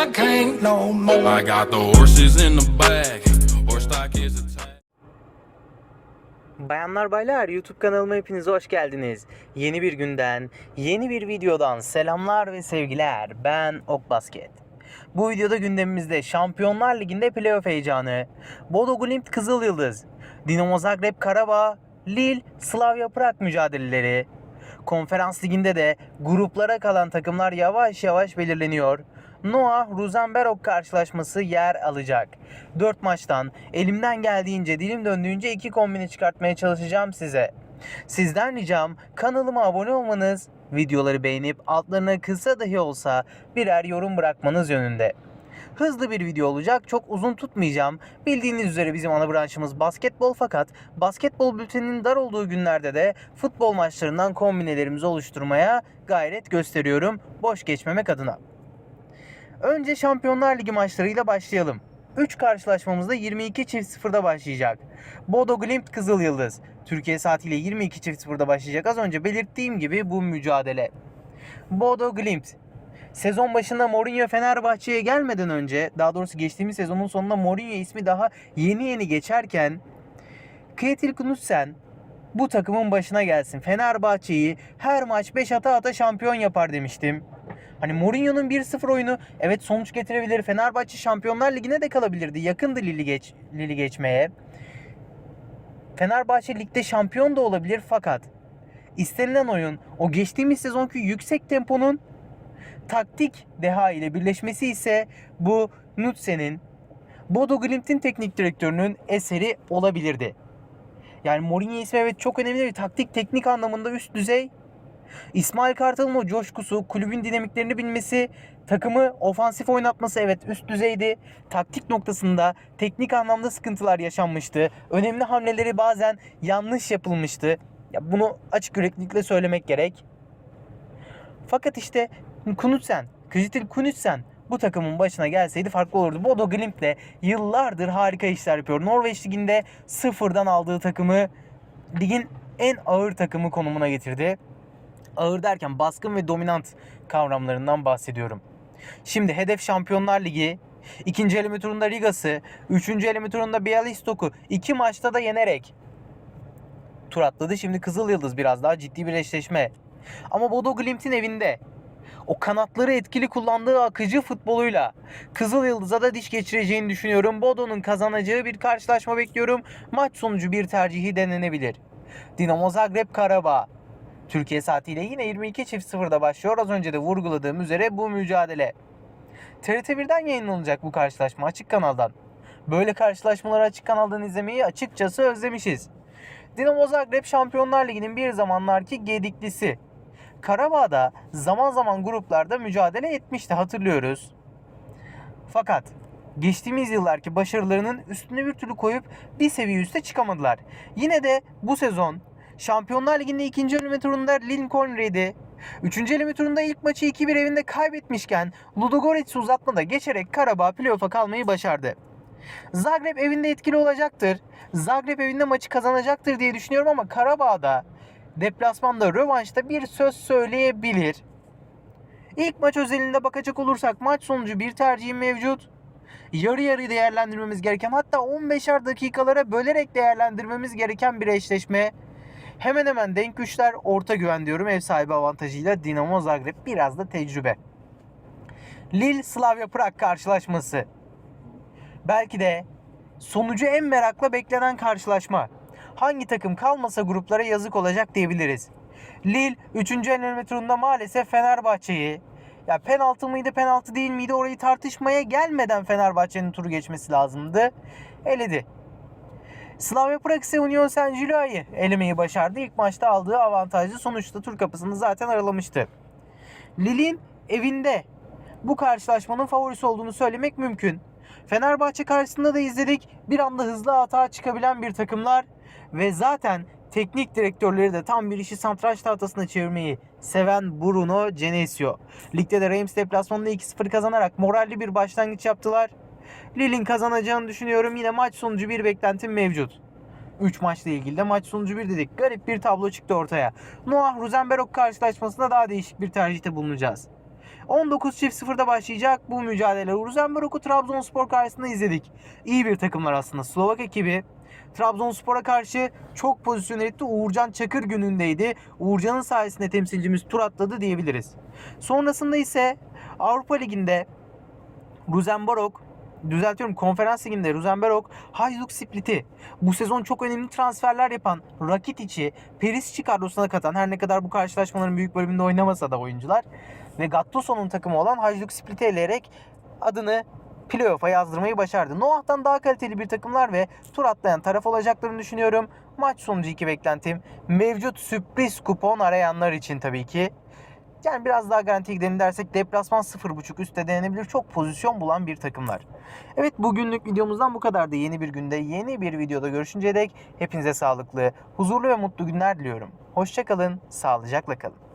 I can't no more. I got the horses in the back. Horse stock is attached. Bayanlar baylar YouTube kanalıma hepiniz hoş geldiniz. Yeni bir günden, yeni bir videodan selamlar ve sevgiler. Ben Ok Basket. Bu videoda gündemimizde Şampiyonlar Ligi'nde playoff heyecanı, Bodo Glimt Kızıl Yıldız, Dinamo Zagreb Karabağ, Lille Slavia Prag mücadeleleri, Konferans Ligi'nde de gruplara kalan takımlar yavaş yavaş belirleniyor. Noah Rosenberg karşılaşması yer alacak. 4 maçtan elimden geldiğince dilim döndüğünce 2 kombine çıkartmaya çalışacağım size. Sizden ricam kanalıma abone olmanız, videoları beğenip altlarına kısa dahi olsa birer yorum bırakmanız yönünde. Hızlı bir video olacak. Çok uzun tutmayacağım. Bildiğiniz üzere bizim ana branşımız basketbol fakat basketbol bülteninin dar olduğu günlerde de futbol maçlarından kombinelerimizi oluşturmaya gayret gösteriyorum. Boş geçmemek adına. Önce Şampiyonlar Ligi maçlarıyla başlayalım. 3 karşılaşmamızda 22 çift sıfırda başlayacak. Bodo Glimt Kızıl Yıldız. Türkiye saatiyle 22 çift sıfırda başlayacak. Az önce belirttiğim gibi bu mücadele. Bodo Glimt. Sezon başında Mourinho Fenerbahçe'ye gelmeden önce, daha doğrusu geçtiğimiz sezonun sonunda Mourinho ismi daha yeni yeni geçerken Kjetil Knudsen bu takımın başına gelsin. Fenerbahçe'yi her maç 5 ata ata şampiyon yapar demiştim. Hani Mourinho'nun 1-0 oyunu evet sonuç getirebilir. Fenerbahçe Şampiyonlar Ligi'ne de kalabilirdi. Yakındı Lili, geç, Lili geçmeye. Fenerbahçe ligde şampiyon da olabilir fakat istenilen oyun o geçtiğimiz sezonki yüksek temponun taktik deha ile birleşmesi ise bu Nutsen'in Bodo Glimt'in teknik direktörünün eseri olabilirdi. Yani Mourinho ismi evet çok önemli bir taktik teknik anlamında üst düzey. İsmail Kartal'ın o coşkusu, kulübün dinamiklerini bilmesi, takımı ofansif oynatması evet üst düzeydi. Taktik noktasında teknik anlamda sıkıntılar yaşanmıştı. Önemli hamleleri bazen yanlış yapılmıştı. Ya bunu açık yüreklilikle söylemek gerek. Fakat işte Knudsen, Kjetil Knudsen bu takımın başına gelseydi farklı olurdu. Bodo Glimt'le yıllardır harika işler yapıyor. Norveç Ligi'nde sıfırdan aldığı takımı ligin en ağır takımı konumuna getirdi. Ağır derken baskın ve dominant kavramlarından bahsediyorum. Şimdi hedef Şampiyonlar Ligi, ikinci eleme turunda Ligası, üçüncü eleme turunda Bialystok'u iki maçta da yenerek tur atladı. Şimdi Kızıl Yıldız biraz daha ciddi bir eşleşme. Ama Bodo Glimt'in evinde o kanatları etkili kullandığı akıcı futboluyla Kızıl Yıldız'a da diş geçireceğini düşünüyorum. Bodo'nun kazanacağı bir karşılaşma bekliyorum. Maç sonucu bir tercihi denenebilir. Dinamo Zagreb Karabağ. Türkiye saatiyle yine 22 çift 0'da başlıyor. Az önce de vurguladığım üzere bu mücadele. TRT1'den yayınlanacak bu karşılaşma açık kanaldan. Böyle karşılaşmaları açık kanaldan izlemeyi açıkçası özlemişiz. Dinamo Zagreb Şampiyonlar Ligi'nin bir zamanlarki gediklisi. Karabağ'da zaman zaman gruplarda mücadele etmişti hatırlıyoruz. Fakat geçtiğimiz yıllarki başarılarının üstüne bir türlü koyup bir seviye üste çıkamadılar. Yine de bu sezon Şampiyonlar Ligi'nde ikinci eleme turunda Lincoln Red'i, üçüncü eleme turunda ilk maçı 2-1 evinde kaybetmişken Ludogorets uzatmada geçerek Karabağ playoff'a kalmayı başardı. Zagreb evinde etkili olacaktır. Zagreb evinde maçı kazanacaktır diye düşünüyorum ama Karabağ'da deplasmanda rövanşta bir söz söyleyebilir. İlk maç özelinde bakacak olursak maç sonucu bir tercihim mevcut. Yarı yarı değerlendirmemiz gereken hatta 15'er dakikalara bölerek değerlendirmemiz gereken bir eşleşme. Hemen hemen denk güçler orta güven diyorum ev sahibi avantajıyla Dinamo Zagreb biraz da tecrübe. Lille Slavia Prag karşılaşması. Belki de sonucu en merakla beklenen karşılaşma. Hangi takım kalmasa gruplara yazık olacak diyebiliriz. Lille 3. eleme turunda maalesef Fenerbahçe'yi ya penaltı mıydı penaltı değil miydi orayı tartışmaya gelmeden Fenerbahçe'nin turu geçmesi lazımdı. Eledi. Slavia Prag ise Union Saint Gillois'ı elemeyi başardı. İlk maçta aldığı avantajlı sonuçta tur kapısını zaten aralamıştı. Lille'in evinde bu karşılaşmanın favorisi olduğunu söylemek mümkün. Fenerbahçe karşısında da izledik. Bir anda hızlı hata çıkabilen bir takımlar ve zaten teknik direktörleri de tam bir işi santraç tahtasına çevirmeyi seven Bruno Genesio. Ligde de Reims deplasmanında 2-0 kazanarak moralli bir başlangıç yaptılar. Lille'in kazanacağını düşünüyorum. Yine maç sonucu bir beklentim mevcut. 3 maçla ilgili de maç sonucu bir dedik. Garip bir tablo çıktı ortaya. Noah Rosenberg karşılaşmasında daha değişik bir tercihte bulunacağız. 19 çift 0'da başlayacak bu mücadele. Rosenborg'u Trabzonspor karşısında izledik. İyi bir takımlar aslında. Slovak ekibi Trabzonspor'a karşı çok pozisyon etti. Uğurcan Çakır günündeydi. Uğurcan'ın sayesinde temsilcimiz tur atladı diyebiliriz. Sonrasında ise Avrupa Ligi'nde Rosenborg düzeltiyorum konferans liginde Rosenborg Hajduk Split'i bu sezon çok önemli transferler yapan Rakitic'i Perisic kadrosuna katan her ne kadar bu karşılaşmaların büyük bölümünde oynamasa da oyuncular ve Gattuso'nun takımı olan Hajduk Split'i eleyerek adını playoff'a yazdırmayı başardı. Noah'tan daha kaliteli bir takımlar ve tur atlayan taraf olacaklarını düşünüyorum. Maç sonucu iki beklentim mevcut sürpriz kupon arayanlar için tabii ki. Yani biraz daha garantiye gidelim dersek deplasman 0.5 üstte denenebilir. Çok pozisyon bulan bir takımlar. Evet bugünlük videomuzdan bu kadardı. Yeni bir günde yeni bir videoda görüşünceye dek hepinize sağlıklı, huzurlu ve mutlu günler diliyorum. Hoşçakalın, sağlıcakla kalın.